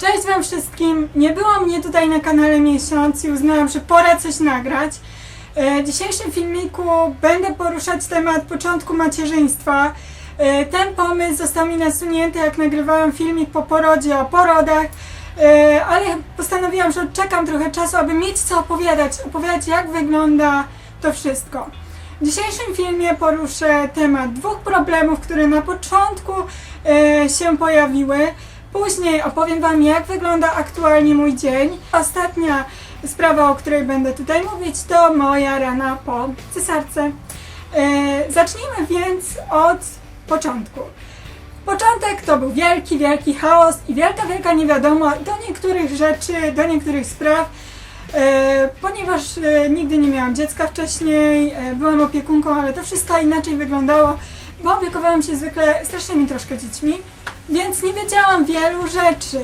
Cześć Wam wszystkim! Nie było mnie tutaj na kanale miesiąc i uznałam, że pora coś nagrać. E, W dzisiejszym filmiku będę poruszać temat początku macierzyństwa. E, Ten pomysł został mi nasunięty, jak nagrywałam filmik po porodzie o porodach, E, ale postanowiłam, że odczekam trochę czasu, aby mieć co opowiadać, opowiadać jak wygląda to wszystko. W dzisiejszym filmie poruszę temat dwóch problemów, które na początku się pojawiły. Później opowiem Wam, jak wygląda aktualnie mój dzień. Ostatnia sprawa, o której będę tutaj mówić, to moja rana po cesarce. E, zacznijmy więc od początku. Początek to był wielki, wielki chaos i wielka, wielka niewiadoma do niektórych rzeczy, do niektórych spraw. E, ponieważ e, nigdy nie miałam dziecka wcześniej, byłam opiekunką, ale to wszystko inaczej wyglądało, bo opiekowałam się zwykle strasznymi troszkę dziećmi, więc nie wiedziałam wielu rzeczy.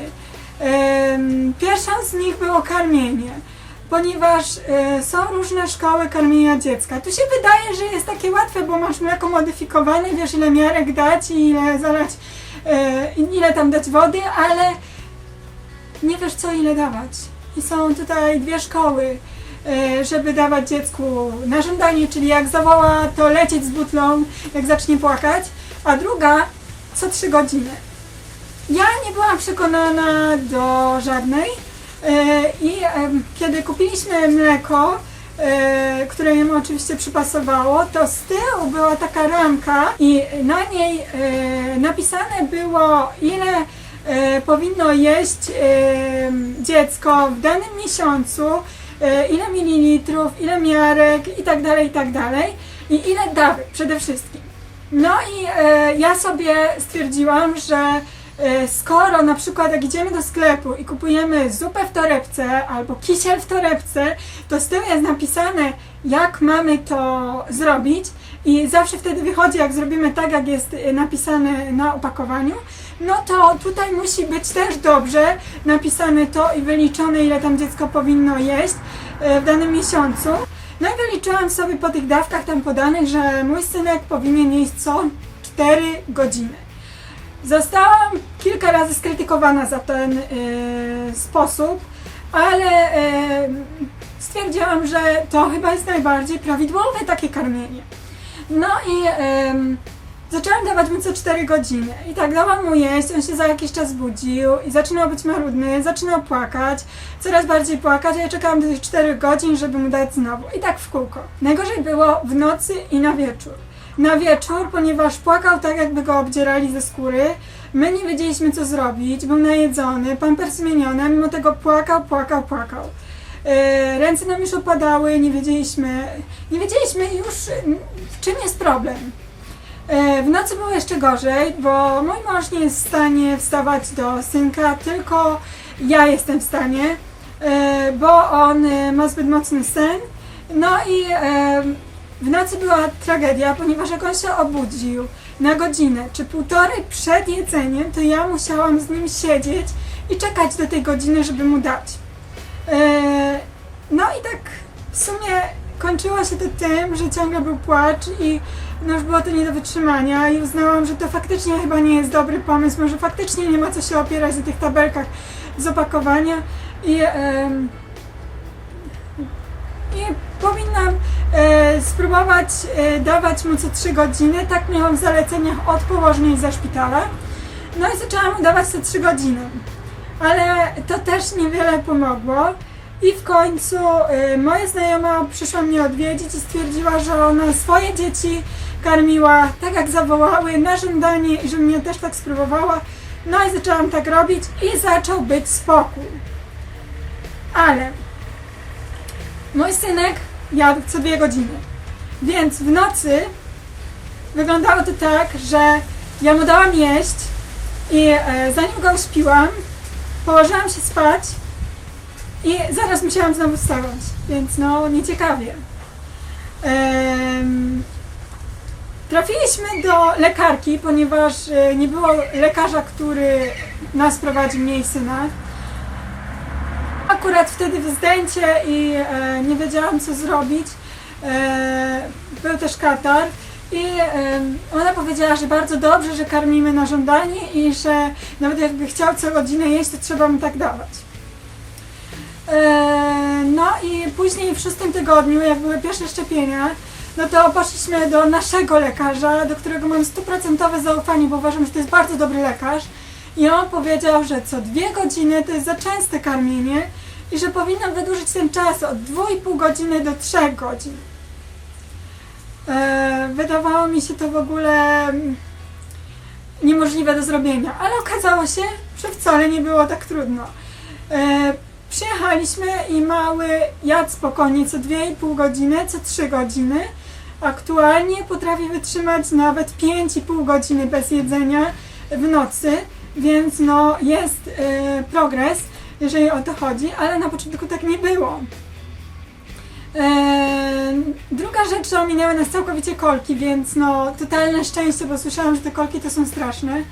Pierwszą z nich było karmienie, ponieważ e, są różne szkoły karmienia dziecka. Tu się wydaje, że jest takie łatwe, bo masz mleko modyfikowane, wiesz ile miarek dać i ile zalać, e, ile tam dać wody, ale nie wiesz co ile dawać. I są tutaj dwie szkoły, żeby dawać dziecku na żądanie, czyli jak zawoła, to lecieć z butlą, jak zacznie płakać, a druga co trzy godziny. Ja nie byłam przekonana do żadnej e, i kiedy kupiliśmy mleko, e, które jemu oczywiście przypasowało, to z tyłu była taka ramka i na niej e, napisane było ile e, powinno jeść e, dziecko w danym miesiącu, e, ile mililitrów, ile miarek i tak dalej, i tak dalej i ile dawek przede wszystkim. No i e, ja sobie stwierdziłam, że e, skoro na przykład jak idziemy do sklepu i kupujemy zupę w torebce albo kisiel w torebce, to z tyłu jest napisane jak mamy to zrobić i zawsze wtedy wychodzi jak zrobimy tak jak jest e, napisane na opakowaniu, no to tutaj musi być też dobrze napisane to i wyliczone ile tam dziecko powinno jeść e, w danym miesiącu. No i wyliczyłam sobie po tych dawkach tam podanych, że mój synek powinien jeść co 4 godziny. Zostałam kilka razy skrytykowana za ten y, sposób, ale y, stwierdziłam, że to chyba jest najbardziej prawidłowe takie karmienie. No i em, zaczęłam dawać mu co 4 godziny. I tak dałam mu jeść, on się za jakiś czas budził i zaczynał być marudny, zaczynał płakać, coraz bardziej płakać, a ja czekałam do tych 4 godzin, żeby mu dać znowu. I tak w kółko. Najgorzej było w nocy i na wieczór. Na wieczór, ponieważ płakał tak, jakby go obdzierali ze skóry. My nie wiedzieliśmy, co zrobić, był najedzony, pamper zmieniony, a mimo tego płakał, płakał, płakał. E, Ręce nam już opadały, nie wiedzieliśmy, nie wiedzieliśmy już, w czym jest problem. E, W nocy było jeszcze gorzej, bo mój mąż nie jest w stanie wstawać do synka, tylko ja jestem w stanie, e, bo on e, ma zbyt mocny sen. No i w nocy była tragedia, ponieważ jak on się obudził na godzinę czy półtorej przed jedzeniem, to ja musiałam z nim siedzieć i czekać do tej godziny, żeby mu dać. No i tak w sumie kończyło się to tym, że ciągle był płacz i no już było to nie do wytrzymania i uznałam, że to faktycznie chyba nie jest dobry pomysł, może faktycznie nie ma co się opierać na tych tabelkach z opakowania i, em, i powinnam e, spróbować e, dawać mu co 3 godziny, tak miałam w zaleceniach od położnej ze szpitala. No i zaczęłam mu dawać co 3 godziny ale to też niewiele pomogło. I w końcu y, moja znajoma przyszła mnie odwiedzić i stwierdziła, że ona swoje dzieci karmiła tak jak zawołały na żądanie i żebym ja też tak spróbowała. No i zaczęłam tak robić i zaczął być spokój. Ale mój synek jadł co dwie godziny. Więc w nocy wyglądało to tak, że ja mu dałam jeść i e, zanim go uśpiłam, położyłam się spać i zaraz musiałam znowu wstawać, więc no nieciekawie. Em, trafiliśmy do lekarki, ponieważ e, nie było lekarza, który nas prowadził, mnie i syna. Akurat wtedy wzdęcie i e, nie wiedziałam co zrobić. E, był też katar I ona powiedziała, że bardzo dobrze, że karmimy na żądanie i że nawet jakby chciał co godzinę jeść, to trzeba mu tak dawać. E, No i później w szóstym tygodniu, jak były pierwsze szczepienia, no to poszliśmy do naszego lekarza, do którego mam stuprocentowe zaufanie, bo uważam, że to jest bardzo dobry lekarz. I on powiedział, że co dwie godziny to jest za częste karmienie i że powinnam wydłużyć ten czas od 2,5 godziny do 3 godzin. E, wydawało mi się to w ogóle niemożliwe do zrobienia, ale okazało się, że wcale nie było tak trudno. Przyjechaliśmy i mały jadł spokojnie co 2,5 godziny, co 3 godziny. Aktualnie potrafi wytrzymać nawet 5,5 godziny bez jedzenia w nocy, więc no jest e, progres, jeżeli o to chodzi, ale na początku tak nie było. Eee, druga rzecz, że ominęły nas całkowicie kolki, więc no totalne szczęście, bo słyszałam, że te kolki to są straszne.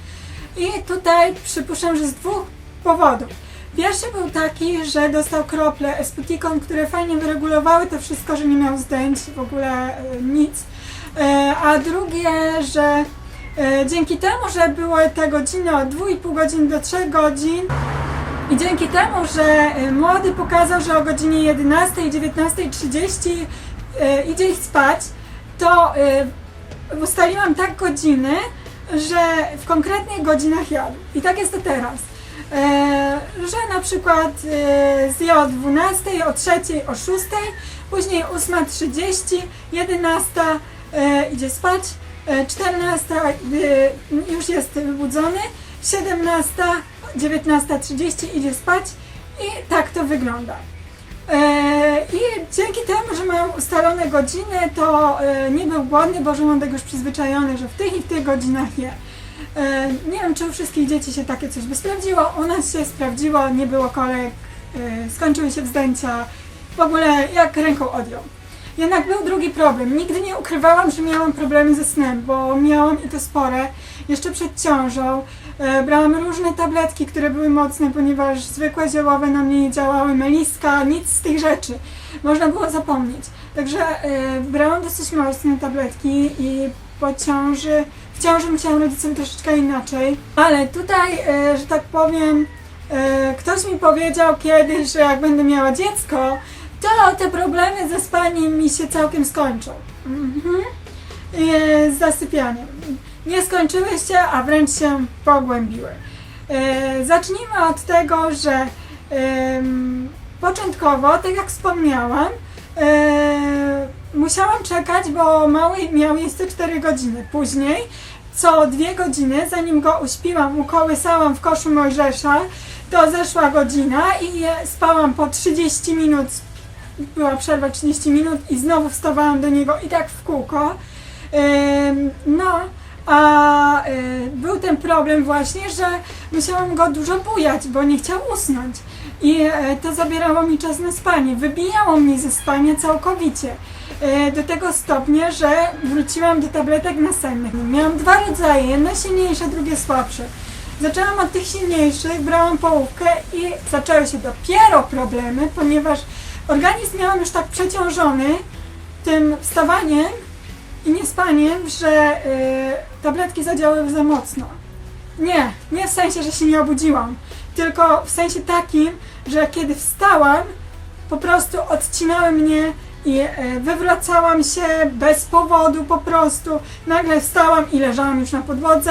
I tutaj przypuszczam, że z dwóch powodów. Pierwszy był taki, że dostał krople Esputikon, które fajnie wyregulowały to wszystko, że nie miał zdjęć, w ogóle e, nic. E, a drugie, że e, dzięki temu, że były te godziny od 2,5 godzin do 3 godzin, i dzięki temu, że młody pokazał, że o godzinie 11 i 19.30 y, idzie ich spać, to ustaliłam tak godziny, że w konkretnych godzinach jadł. I tak jest to teraz. E, że na przykład zje o 12, o 3, o 6, później 8.30, 11 e, idzie spać, e, 14 e, już jest wybudzony, 17, 19.30 idzie spać i tak to wygląda. I dzięki temu, że mam ustalone godziny, to nie był głodny, bo żołądek już przyzwyczajony, że w tych i w tych godzinach je. E, Nie wiem, czy u wszystkich dzieci się takie coś by sprawdziło. U nas się sprawdziło, nie było kolek, e, skończyły się wzdęcia. W ogóle jak ręką odjął. Jednak był drugi problem. Nigdy nie ukrywałam, że miałam problemy ze snem, bo miałam i to spore. Jeszcze przed ciążą e, brałam różne tabletki, które były mocne, ponieważ zwykłe ziołowe na mnie nie działały, meliska, nic z tych rzeczy. Można było zapomnieć. Także brałam dosyć mocne tabletki i po ciąży, w ciąży musiałam radzić sobie troszeczkę inaczej. Ale tutaj, e, że tak powiem, e, ktoś mi powiedział kiedyś, że jak będę miała dziecko, to te problemy ze spaniem mi się całkiem skończą. Mhm. E, Z zasypianiem. Nie skończyły się, a wręcz się pogłębiły. Zacznijmy od tego, że początkowo, tak jak wspomniałam, musiałam czekać, bo mały miał jeszcze 4 godziny. Później, co dwie godziny, zanim go uśpiłam, ukołysałam w koszu Mojżesza, to zeszła godzina i spałam po 30 minut była przerwa 30 minut i znowu wstawałam do niego i tak w kółko. No, a y, był ten problem właśnie, że musiałam go dużo bujać, bo nie chciał usnąć. I e, to zabierało mi czas na spanie. Wybijało mnie ze spania całkowicie. E, Do tego stopnia, że wróciłam do tabletek nasennych. Miałam dwa rodzaje, jedno silniejsze, drugie słabsze. Zaczęłam od tych silniejszych, brałam połówkę i zaczęły się dopiero problemy, ponieważ organizm miałam już tak przeciążony tym wstawaniem i niespaniem, że y, tabletki zadziałały za mocno. Nie, nie w sensie, że się nie obudziłam, tylko w sensie takim, że kiedy wstałam, po prostu odcinały mnie i e, wywracałam się bez powodu po prostu. Nagle wstałam i leżałam już na podłodze.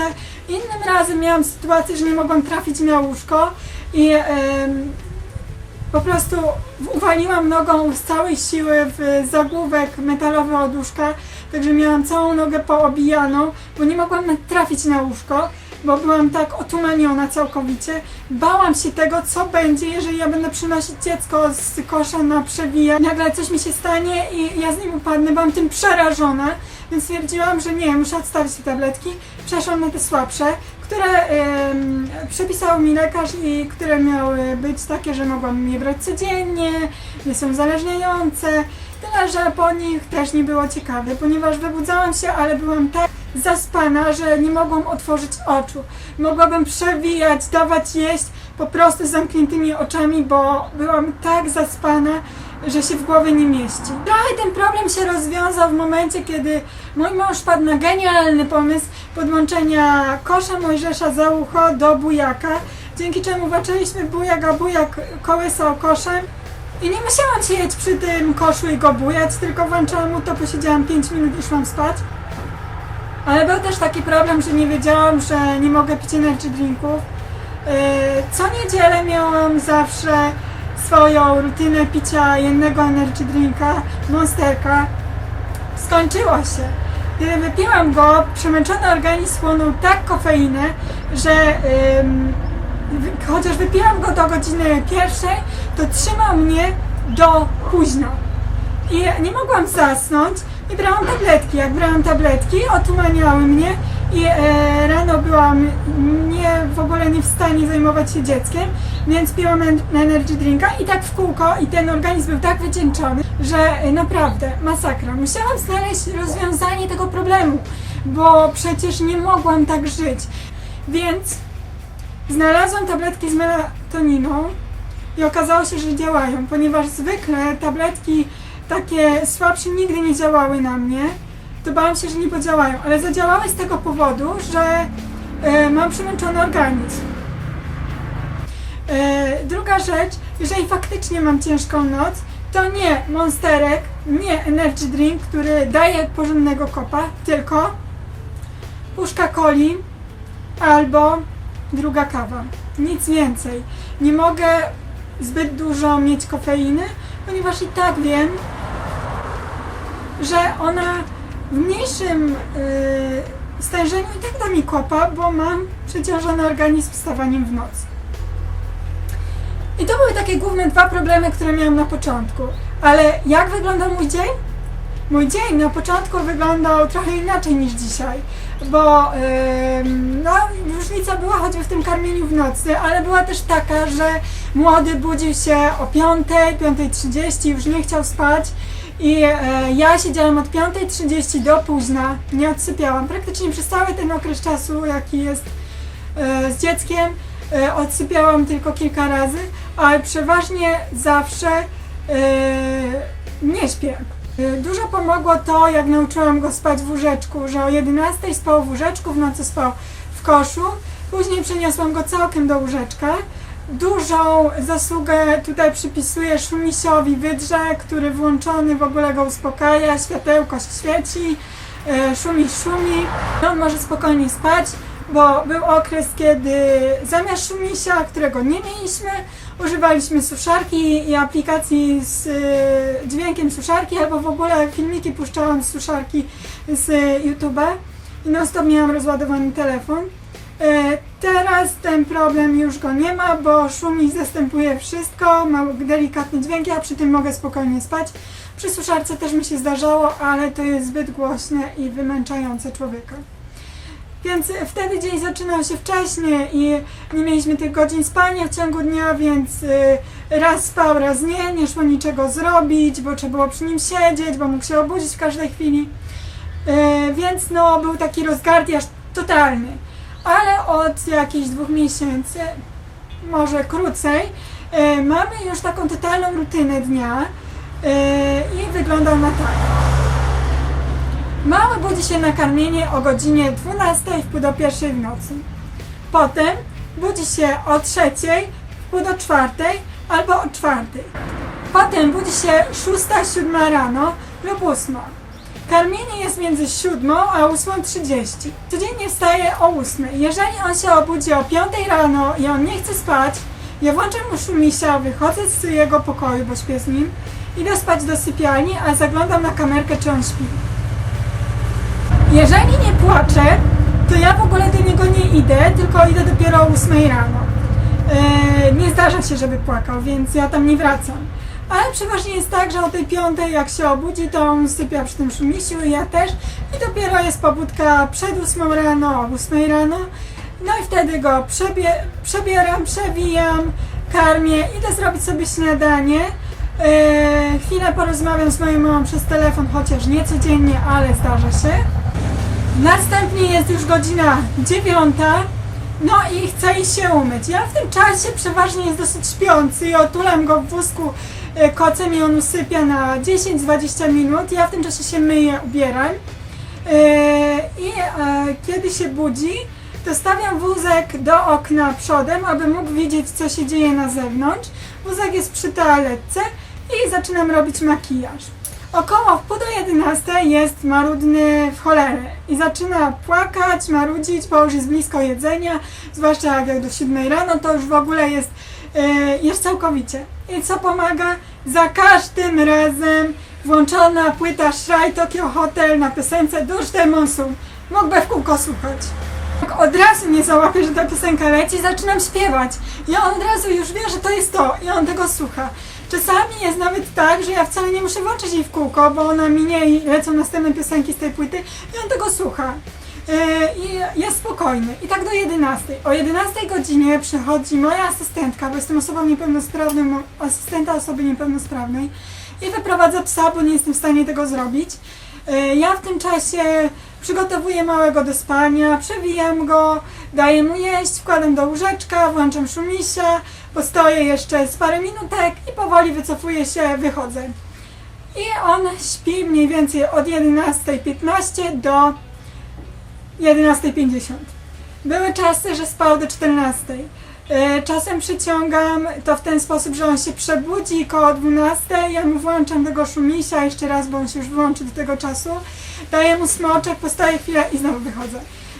Innym razem miałam sytuację, że nie mogłam trafić na łóżko i po prostu uwaliłam nogą z całej siły w zagłówek metalowy od łóżka, także miałam całą nogę poobijaną, bo nie mogłam trafić na łóżko, bo byłam tak otumaniona całkowicie. Bałam się tego, co będzie, jeżeli ja będę przynosić dziecko z kosza na przewija. Nagle coś mi się stanie i ja z nim upadnę, byłam tym przerażona, więc stwierdziłam, że nie, muszę odstawić te tabletki. Przeszłam na te słabsze, które przepisał mi lekarz i które miały być takie, że mogłam je brać codziennie, nie są uzależniające. Tyle, że po nich też nie było ciekawe, ponieważ wybudzałam się, ale byłam tak zaspana, że nie mogłam otworzyć oczu. Mogłabym przewijać, dawać jeść po prostu z zamkniętymi oczami, bo byłam tak zaspana że się w głowie nie mieści. Trochę ten problem się rozwiązał w momencie, kiedy mój mąż padł na genialny pomysł podłączenia kosza Mojżesza za ucho do bujaka, dzięki czemu zaczęliśmy bujak, a bujak kołysał koszem. I nie musiałam siedzieć przy tym koszu i go bujać, tylko włączałam mu to, posiedziałam 5 minut i szłam spać. Ale był też taki problem, że nie wiedziałam, że nie mogę pić energy drinków. Yy, Co niedzielę miałam zawsze swoją rutynę picia jednego energy drinka, monsterka. Skończyło się. Kiedy wypiłam go, przemęczony organizm chłonął tak kofeinę, że chociaż wypiłam go do godziny pierwszej, to trzymał mnie do późna. I nie mogłam zasnąć i brałam tabletki. Jak brałam tabletki, otumaniały mnie i e, rano byłam nie, w ogóle nie w stanie zajmować się dzieckiem, więc piłam en- energy drinka i tak w kółko i ten organizm był tak wycieńczony, że e, naprawdę masakra. Musiałam znaleźć rozwiązanie tego problemu, bo przecież nie mogłam tak żyć. Więc znalazłam tabletki z melatoniną i okazało się, że działają, ponieważ zwykle tabletki takie słabsze nigdy nie działały na mnie, to bałam się, że nie podziałają, ale zadziałały z tego powodu, że e, mam przemęczony organizm. E, druga rzecz, jeżeli faktycznie mam ciężką noc, to nie monsterek, nie energy drink, który daje porządnego kopa, tylko puszka coli albo druga kawa. Nic więcej. Nie mogę zbyt dużo mieć kofeiny, ponieważ i tak wiem, że ona w mniejszym yy, stężeniu i tak da mi kopa, bo mam przeciążony organizm wstawaniem w nocy. I to były takie główne dwa problemy, które miałam na początku. Ale jak wyglądał mój dzień? Mój dzień na początku wyglądał trochę inaczej niż dzisiaj, bo ym, no, różnica była choćby w tym karmieniu w nocy, ale była też taka, że młody budził się o 5, 5.30, już nie chciał spać i e, ja siedziałam od 5.30 do późna, nie odsypiałam. Praktycznie przez cały ten okres czasu, jaki jest e, z dzieckiem, e, odsypiałam tylko kilka razy, ale przeważnie zawsze e, nie śpię. E, Dużo pomogło to, jak nauczyłam go spać w łóżeczku, że o 11 spał w łóżeczku, w nocy spał w koszu. Później przeniosłam go całkiem do łóżeczka. Dużą zasługę tutaj przypisuję Szumisiowi Wydrze, który włączony w ogóle go uspokaja, światełko świeci, e, szumi szumi. On może spokojnie spać, bo był okres, kiedy zamiast Szumisia, którego nie mieliśmy, używaliśmy suszarki i aplikacji z e, dźwiękiem suszarki, albo w ogóle filmiki puszczałam z suszarki z YouTube'a i non stop miałam rozładowany telefon. E, Teraz ten problem już go nie ma, bo szumi zastępuje wszystko, ma delikatne dźwięki, a przy tym mogę spokojnie spać. Przy suszarce też mi się zdarzało, ale to jest zbyt głośne i wymęczające człowieka. Więc wtedy dzień zaczynał się wcześniej i nie mieliśmy tych godzin spania w ciągu dnia, więc y, raz spał, raz nie, nie szło niczego zrobić, bo trzeba było przy nim siedzieć, bo mógł się obudzić w każdej chwili. Y, Więc no, był taki rozgardiaż totalny. Ale od jakichś dwóch miesięcy, może krócej, y, mamy już taką totalną rutynę dnia y, i wygląda ona tak. Mały budzi się na karmienie o godzinie 12 w pół do pierwszej w nocy. Potem budzi się o trzeciej w pół do czwartej albo o czwartej. Potem budzi się 6-7 rano lub 8. Karmienie jest między 7 a 8.30. Codziennie wstaje o 8. Jeżeli on się obudzi o 5 rano i on nie chce spać, ja włączam mu szumisia, wychodzę z jego pokoju, bo śpię z nim, idę spać do sypialni, a zaglądam na kamerkę, czy on śpi. Jeżeli nie płacze, to ja w ogóle do niego nie idę, tylko idę dopiero o 8 rano. E, nie zdarza się, żeby płakał, więc ja tam nie wracam. Ale przeważnie jest tak, że o tej piątej jak się obudzi, to on sypia przy tym szumisiu i ja też. I dopiero jest pobudka przed 8 rano, 8 rano. No i wtedy go przebie przebieram, przewijam, karmię, idę zrobić sobie śniadanie. E, chwilę porozmawiam z moją mamą przez telefon, chociaż nie codziennie, ale zdarza się. Następnie jest już godzina dziewiąta, no i chce iść się umyć. Ja w tym czasie przeważnie jest dosyć śpiący i otulam go w wózku kocem i on usypia na 10-20 minut. Ja w tym czasie się myję, ubieram. E, I e, kiedy się budzi, to stawiam wózek do okna przodem, aby mógł widzieć, co się dzieje na zewnątrz. Wózek jest przy toaletce i zaczynam robić makijaż. Około w pół do 11 jest marudny w cholerę i zaczyna płakać, marudzić, bo już jest blisko jedzenia, zwłaszcza jak do 7 rano, to już w ogóle jest, e, jest całkowicie. I co pomaga? Za każdym razem włączona płyta Shrine Tokyo Hotel na piosence Dusz Demonsu. Mógłby w kółko słuchać. Jak od razu nie załapie, że ta piosenka leci, zaczynam śpiewać. On od razu już wie, że to jest to i on tego słucha. Czasami jest nawet tak, że ja wcale nie muszę włączyć jej w kółko, bo ona minie i lecą następne piosenki z tej płyty i on tego słucha. Yy, I jest spokojny. I tak do 11. O 11 godzinie przychodzi moja asystentka, bo jestem osobą niepełnosprawną, asystenta osoby niepełnosprawnej i wyprowadza psa, bo nie jestem w stanie tego zrobić. Yy, Ja w tym czasie przygotowuję małego do spania, przewijam go, daję mu jeść, wkładam do łóżeczka, włączam szumisia, postoję jeszcze z parę minutek i powoli wycofuję się, wychodzę. I on śpi mniej więcej od 11.15 do 11.50. Były czasy, że spał do 14.00. E, Czasem przyciągam to w ten sposób, że on się przebudzi koło 12, ja mu włączam tego szumisia jeszcze raz, bo on się już włączy do tego czasu. Daję mu smoczek, postaję chwilę i znowu wychodzę.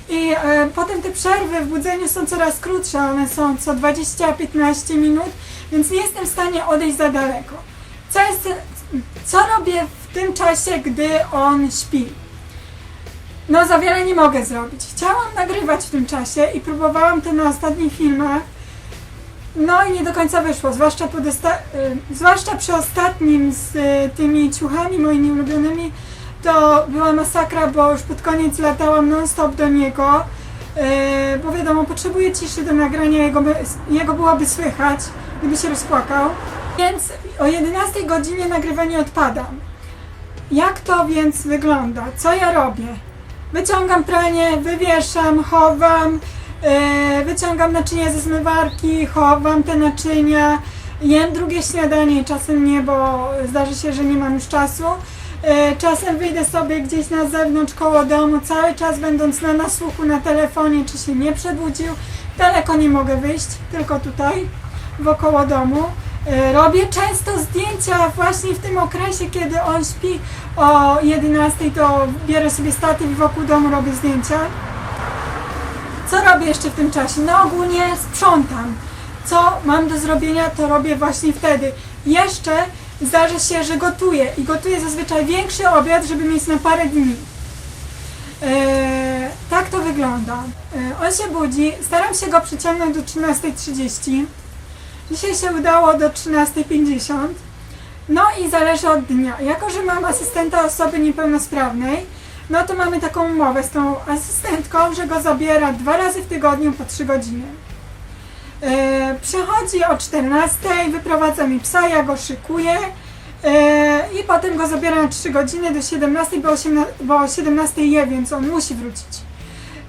I e, potem te przerwy w budzeniu są coraz krótsze, one są co 20-15 minut, więc nie jestem w stanie odejść za daleko. Co, jest, co robię w tym czasie, gdy on śpi? No za wiele nie mogę zrobić. Chciałam nagrywać w tym czasie i próbowałam to na ostatnich filmach. No i nie do końca wyszło, zwłaszcza, y, zwłaszcza przy ostatnim z y, tymi ciuchami moimi ulubionymi, to była masakra, bo już pod koniec latałam non-stop do niego, y, bo wiadomo, potrzebuję ciszy do nagrania, jego, by, jego byłoby słychać, gdyby się rozpłakał. Więc o 11 godzinie nagrywanie odpadam. Jak to więc wygląda? Co ja robię? Wyciągam pranie, wywieszam, chowam, e, wyciągam naczynia ze zmywarki, chowam te naczynia, jem drugie śniadanie, czasem nie, bo zdarzy się, że nie mam już czasu. E, czasem wyjdę sobie gdzieś na zewnątrz koło domu, cały czas będąc na nasłuchu na telefonie, czy się nie przebudził. Daleko nie mogę wyjść, tylko tutaj, wokoło domu. E, Robię często zdjęcia właśnie w tym okresie, kiedy on śpi o 11, to biorę sobie statyw i wokół domu robię zdjęcia. Co robię jeszcze w tym czasie? No ogólnie sprzątam. Co mam do zrobienia, to robię właśnie wtedy. Jeszcze zdarza się, że gotuję i gotuję zazwyczaj większy obiad, żeby mieć na parę dni. Eee, tak to wygląda. Eee, on się budzi, staram się go przyciągnąć do 13.30. Dzisiaj się udało do 13.50. No i zależy od dnia. Jako, że mam asystenta osoby niepełnosprawnej, no to mamy taką umowę z tą asystentką, że go zabiera dwa razy w tygodniu po 3 godziny. E, przychodzi o 14, wyprowadza mi psa, ja go szykuję e, i potem go zabiera na 3 godziny do 17, bo, 18, bo o 17 je, więc on musi wrócić.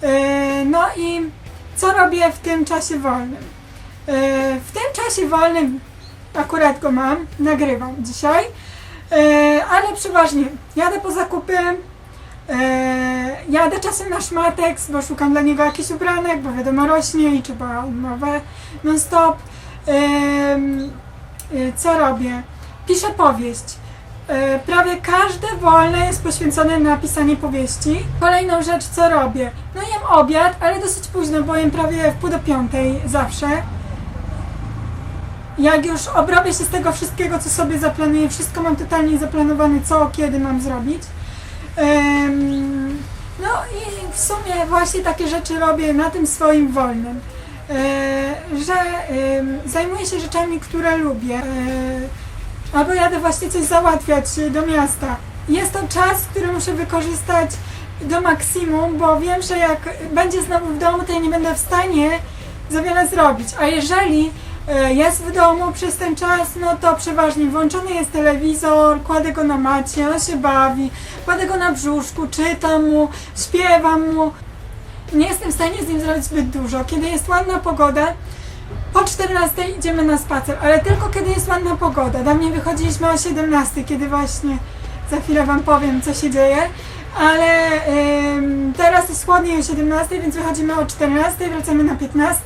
E, no i co robię w tym czasie wolnym? E, w tym czasie wolnym akurat go mam, nagrywam dzisiaj, e, ale przeważnie jadę po zakupy, e, jadę czasem na szmatex, bo szukam dla niego jakichś ubranek, bo wiadomo rośnie i trzeba nowe non stop. Co robię? Piszę powieść. Prawie każde wolne jest poświęcone na pisanie powieści. Kolejną rzecz, co robię? No jem obiad, ale dosyć późno, bo jem prawie w pół do piątej zawsze jak już obrobię się z tego wszystkiego, co sobie zaplanuję, wszystko mam totalnie zaplanowane, co, kiedy mam zrobić. Em, no i w sumie właśnie takie rzeczy robię na tym swoim wolnym, e, że em, zajmuję się rzeczami, które lubię, e, albo jadę właśnie coś załatwiać do miasta. Jest to czas, który muszę wykorzystać do maksimum, bo wiem, że jak będzie znowu w domu, to ja nie będę w stanie za wiele zrobić. A jeżeli e, jest w domu przez ten czas, no to przeważnie włączony jest telewizor, kładę go na macie, on się bawi, kładę go na brzuszku, czytam mu, śpiewam mu. Nie jestem w stanie z nim zrobić zbyt dużo. Kiedy jest ładna pogoda, Po 14 idziemy na spacer, ale tylko kiedy jest ładna pogoda. Dawniej wychodziliśmy o 17, kiedy właśnie za chwilę Wam powiem, co się dzieje. Ale ym, teraz jest chłodniej o 17, więc wychodzimy o 14, wracamy na 15.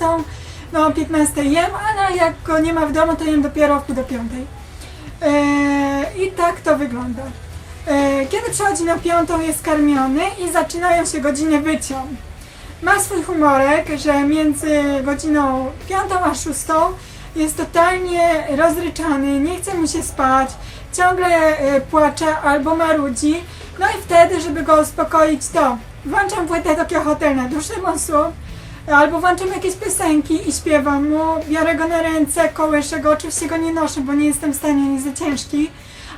No o 15 jem, ale jak go nie ma w domu, to jem dopiero pół do 5. Yy, I tak to wygląda. Yy, Kiedy przechodzi na piątą, jest karmiony i zaczynają się godziny wycią. Ma swój humorek, że między godziną piątą a szóstą jest totalnie rozryczany, nie chce mu się spać, ciągle yy, płacze albo marudzi. No i wtedy, żeby go uspokoić, to włączam płytę Tokio Hotel na dłuższym osu, albo włączam jakieś piosenki i śpiewam mu, biorę go na ręce, kołyszę go, oczywiście go nie noszę, bo nie jestem w stanie, nie jest za ciężki,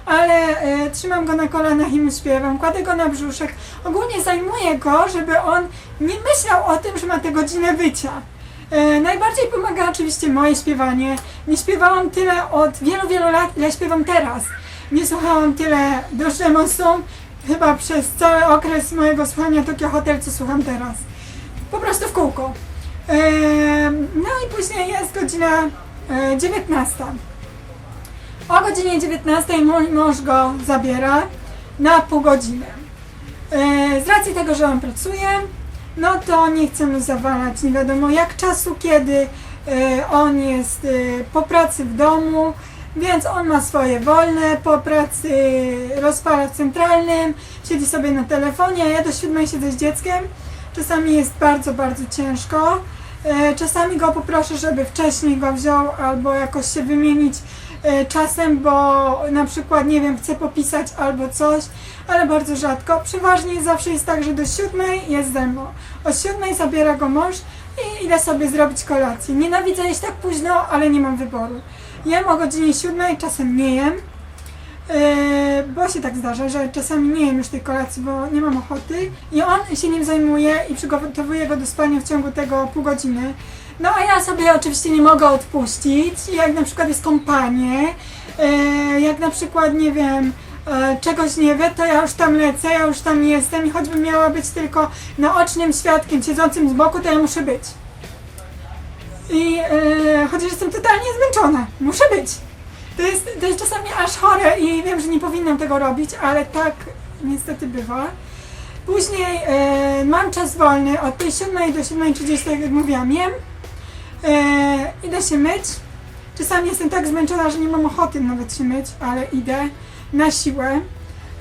ale e, trzymam go na kolanach i mu śpiewam, kładę go na brzuszek, ogólnie zajmuję go, żeby on nie myślał o tym, że ma tę godzinę wycia. E, najbardziej pomaga oczywiście moje śpiewanie. Nie śpiewałam tyle od wielu, wielu lat, ile śpiewam teraz. Nie słuchałam tyle do Mosu, chyba przez cały okres mojego słuchania Tokio Hotel, co słucham teraz po prostu w kółko. No i później jest godzina e, 19. O godzinie 19 mój mąż go zabiera na pół godziny. E, Z racji tego, że on pracuje, no to nie chcę mu zawalać nie wiadomo jak czasu, kiedy e, on jest e, po pracy w domu, więc on ma swoje wolne, po pracy rozpala w centralnym, siedzi sobie na telefonie, a ja do siódmej siedzę z dzieckiem. Czasami jest bardzo, bardzo ciężko. E, Czasami go poproszę, żeby wcześniej go wziął albo jakoś się wymienić e, czasem, bo na przykład, nie wiem, chce popisać albo coś, ale bardzo rzadko. Przeważnie zawsze jest tak, że do siódmej jest ze mną. O siódmej zabiera go mąż i idę sobie zrobić kolację. Nienawidzę jeść tak późno, ale nie mam wyboru. Jem o godzinie siódmej, czasem nie jem. Yy, bo się tak zdarza, że czasami nie jem już tej kolacji, bo nie mam ochoty i on się nim zajmuje i przygotowuje go do spania w ciągu tego pół godziny. No a ja sobie oczywiście nie mogę odpuścić, jak na przykład jest kompanie, yy, jak na przykład, nie wiem, yy, czegoś nie wie, to ja już tam lecę, ja już tam jestem i choćbym miała być tylko naocznym świadkiem siedzącym z boku, to ja muszę być. I yy, chociaż jestem totalnie zmęczona, muszę być. To jest, to jest czasami aż chore i wiem, że nie powinnam tego robić, ale tak niestety bywa. Później e, mam czas wolny od tej 7 do 7.30, tak jak mówiłam, jem. E, idę się myć. Czasami jestem tak zmęczona, że nie mam ochoty nawet się myć, ale idę na siłę.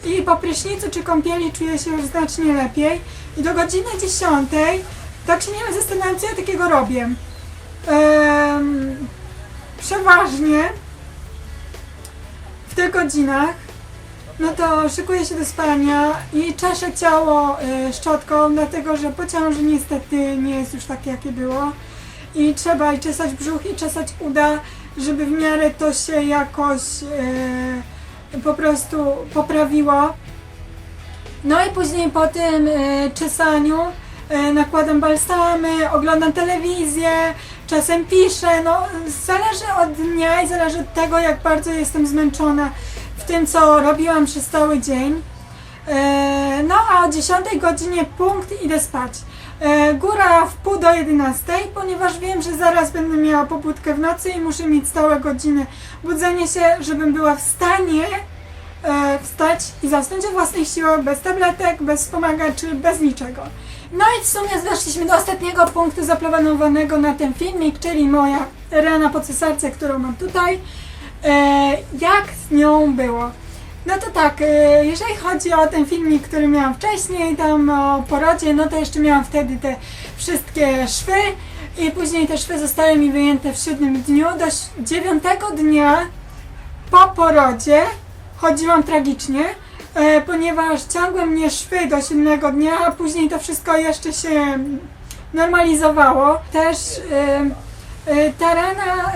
I po prysznicu czy kąpieli czuję się już znacznie lepiej. I do godziny 10 tak się nie wiem, zastanawiam, co ja takiego robię. Em, przeważnie w tych godzinach, no to szykuję się do spania i czeszę ciało y, szczotką, dlatego że po ciąży niestety nie jest już takie, jakie było. I trzeba i czesać brzuch, i czesać uda, żeby w miarę to się jakoś y, po prostu poprawiło. No i później po tym y, czesaniu y, nakładam balsamy, oglądam telewizję, czasem piszę, no zależy od dnia i zależy od tego, jak bardzo jestem zmęczona w tym, co robiłam przez cały dzień. E, No a o 10 godzinie punkt idę spać. E, Góra w pół do 11, ponieważ wiem, że zaraz będę miała pobudkę w nocy i muszę mieć stałe godziny budzenie się, żebym była w stanie e, wstać i zasnąć o własnych siłach, bez tabletek, bez wspomagaczy, bez niczego. No i w sumie zeszliśmy do ostatniego punktu zaplanowanego na ten filmik, czyli moja rana po cesarce, którą mam tutaj. E, jak z nią było? No to tak, e, jeżeli chodzi o ten filmik, który miałam wcześniej, tam o porodzie, no to jeszcze miałam wtedy te wszystkie szwy i później te szwy zostały mi wyjęte w siódmym dniu. Do dziewiątego dnia po porodzie chodziłam tragicznie, e, ponieważ ciągły mnie szwy do siódmego dnia, a później to wszystko jeszcze się normalizowało. Też e, e, ta rana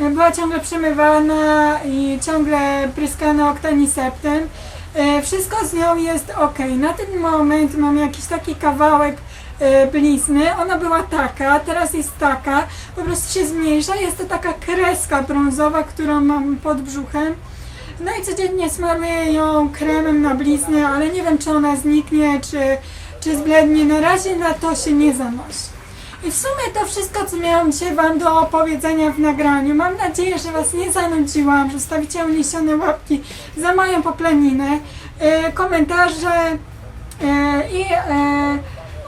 e, była ciągle przemywana i ciągle pryskana oktaniseptem. E, Wszystko z nią jest ok. Na ten moment mam jakiś taki kawałek e, blizny. Ona była taka, teraz jest taka. Po prostu się zmniejsza. Jest to taka kreska brązowa, którą mam pod brzuchem. No i codziennie smaruję ją kremem na bliznę, ale nie wiem czy ona zniknie, czy, czy zblednie. Na razie na to się nie zanosi. I w sumie to wszystko, co miałam dzisiaj Wam do opowiedzenia w nagraniu. Mam nadzieję, że Was nie zanudziłam, że stawicie uniesione łapki za moją poplaninę, e, komentarze e, i e,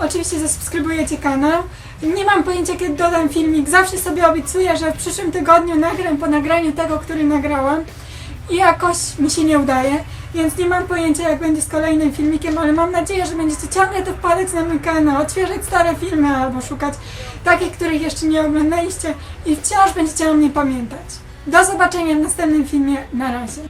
oczywiście zasubskrybujecie kanał. Nie mam pojęcia, kiedy dodam filmik. Zawsze sobie obiecuję, że w przyszłym tygodniu nagram po nagraniu tego, który nagrałam. I jakoś mi się nie udaje, więc nie mam pojęcia, jak będzie z kolejnym filmikiem, ale mam nadzieję, że będziecie ciągle to wpadać na mój kanał, odświeżać stare filmy albo szukać takich, których jeszcze nie oglądaliście i wciąż będziecie o mnie pamiętać. Do zobaczenia w następnym filmie. Na razie.